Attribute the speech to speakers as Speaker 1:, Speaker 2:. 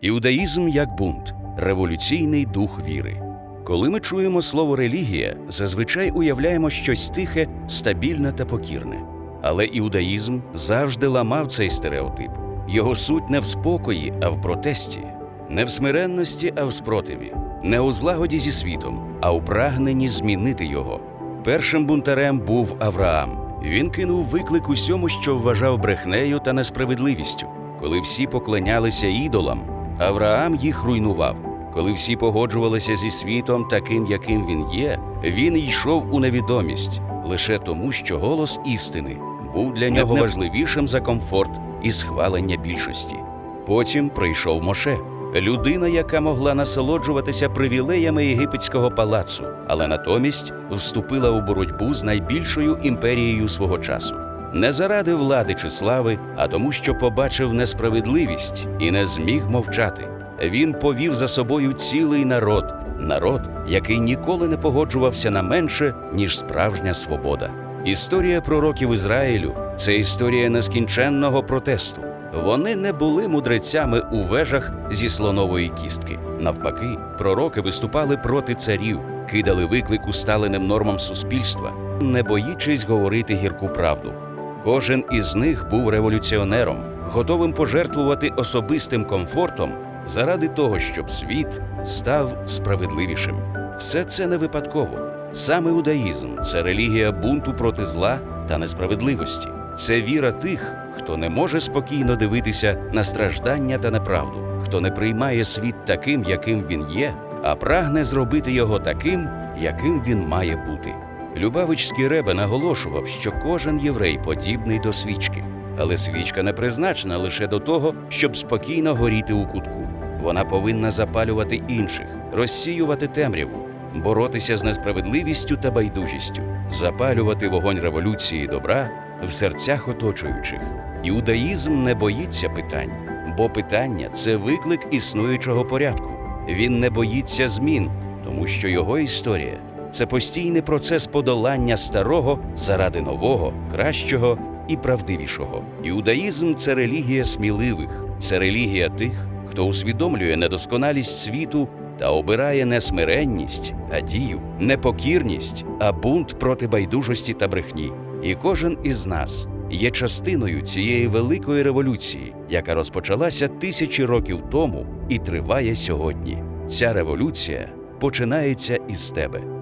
Speaker 1: Іудаїзм як бунт, революційний дух віри. Коли ми чуємо слово релігія, зазвичай уявляємо щось тихе, стабільне та покірне. Але іудаїзм завжди ламав цей стереотип. Його суть не в спокої, а в протесті, не в смиренності, а в спротиві, не у злагоді зі світом, а у прагненні змінити його. Першим бунтарем був Авраам. Він кинув виклик усьому, що вважав брехнею та несправедливістю. Коли всі поклонялися ідолам, Авраам їх руйнував. Коли всі погоджувалися зі світом таким, яким він є, він йшов у невідомість лише тому, що голос істини був для нього важливішим за комфорт і схвалення більшості. Потім прийшов Моше, людина, яка могла насолоджуватися привілеями єгипетського палацу, але натомість вступила у боротьбу з найбільшою імперією свого часу. Не заради влади чи слави, а тому, що побачив несправедливість і не зміг мовчати. Він повів за собою цілий народ, народ, який ніколи не погоджувався на менше, ніж справжня свобода. Історія пророків Ізраїлю це історія нескінченного протесту. Вони не були мудрецями у вежах зі слонової кістки. Навпаки, пророки виступали проти царів, кидали виклик усталеним нормам суспільства, не боїчись говорити гірку правду. Кожен із них був революціонером, готовим пожертвувати особистим комфортом заради того, щоб світ став справедливішим. Все це не випадково. Саме іудаїзм це релігія бунту проти зла та несправедливості. Це віра тих, хто не може спокійно дивитися на страждання та неправду, хто не приймає світ таким, яким він є, а прагне зробити його таким, яким він має бути. Любавичський Ребе наголошував, що кожен єврей подібний до свічки, але свічка не призначена лише до того, щоб спокійно горіти у кутку. Вона повинна запалювати інших, розсіювати темряву, боротися з несправедливістю та байдужістю, запалювати вогонь революції добра в серцях оточуючих. Іудаїзм не боїться питань, бо питання це виклик існуючого порядку. Він не боїться змін, тому що його історія це постійний процес подолання старого заради нового, кращого і правдивішого. Іудаїзм це релігія сміливих, це релігія тих, хто усвідомлює недосконалість світу та обирає не смиренність, а дію, не покірність, а бунт проти байдужості та брехні. І кожен із нас є частиною цієї великої революції, яка розпочалася тисячі років тому і триває сьогодні. Ця революція починається із тебе.